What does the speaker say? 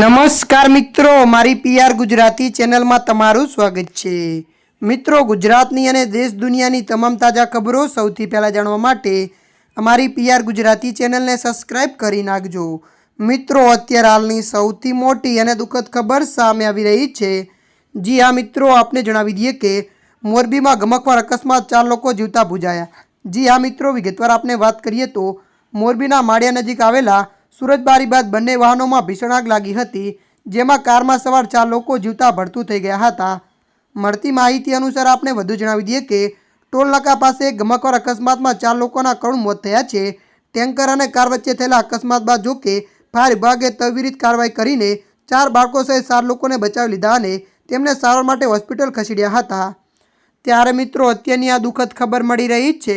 નમસ્કાર મિત્રો, મારી પીઆર ગુજરાતી ચેનલમાં તમારું સ્વાગત છે. મિત્રો, ગુજરાતની અને દેશ દુનિયાની તમામ તાજા ખબરો સૌથી પહેલાં જાણવા માટે અમારી પીઆર ગુજરાતી ચેનલને સબસ્ક્રાઇબ કરી નાખજો. મિત્રો, અત્યારે હાલની સૌથી મોટી અને દુઃખદ ખબર સામે આવી રહી છે. જી હા, મિત્રો, આપને જણાવી દઈએ કે મોરબીમાં ગમકવાર અકસ્માત ચાર લોકો જીવતા ભૂજાયા. જી હા, મિત્રો, વિગતવાર આપને વાત કરીએ તો મોરબીના માળિયા નજીક આવેલા સુરજબારી બાદ બંને વાહનોમાં ભીષણ આગ લાગી હતી, જેમાં કારમાં સવાર ચાર લોકો જીવતા ભડતું થઈ ગયા હતા. મળતી માહિતી અનુસાર આપણે વધુ જણાવી દઈએ કે ટોલ પાસે ગમકવાર અકસ્માતમાં ચાર લોકોના કરુણ મોત થયા છે. ટેન્કર અને કાર વચ્ચે થયેલા અકસ્માત બાદ જોકે ફાયર વિભાગે તવીરીત કાર્યવાહી કરીને ચાર બાળકો સહિત ચાર લોકોને બચાવી લીધા અને તેમને સારવાર માટે હોસ્પિટલ ખસેડ્યા હતા. ત્યારે મિત્રો, અત્યારની આ દુઃખદ ખબર મળી રહી છે